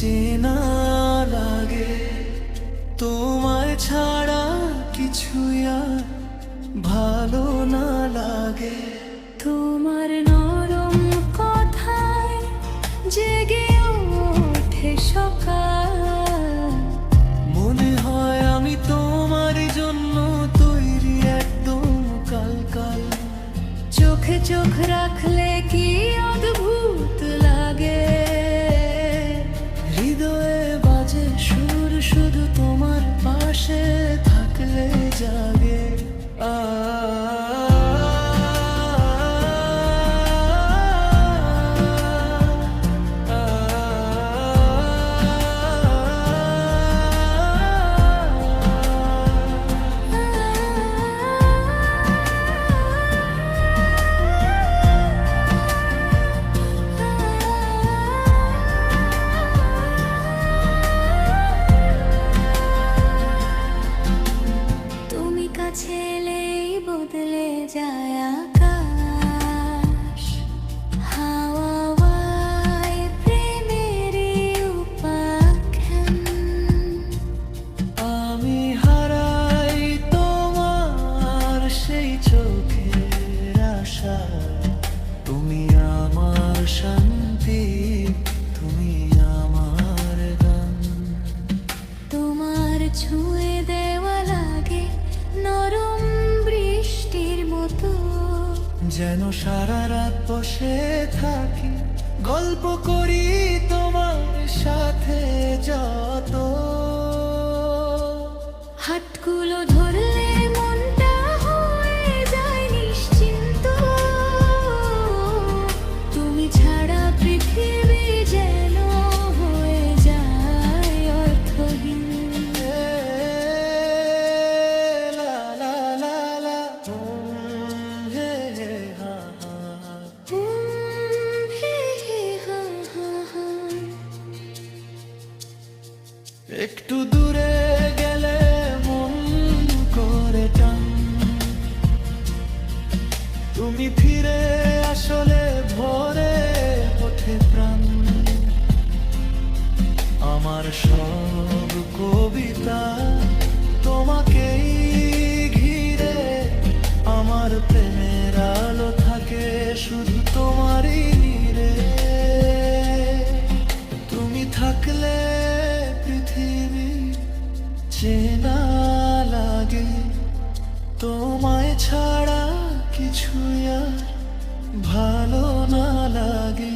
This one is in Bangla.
চেনা লাগে তোমায় ছাড়া কিছুই আর ভালো না লাগে। সুর শুধু যেন সারা রাত বসে থাকি। গল্প করি তোমার সাথে যত। হাতগুলো একটু দূরে গেলে মন করে টান। তুমি ফিরে আসলে ভরে ওঠে প্রাণ। আমার সব কবিতা তোমাকেই ঘিরে। আমার প্রেমের আলো থাকে শুধু তোমারই নীরে। তুমি থাকলে চেনা লাগে তোমায় ছাড়া কিছু আর ভালো না লাগে।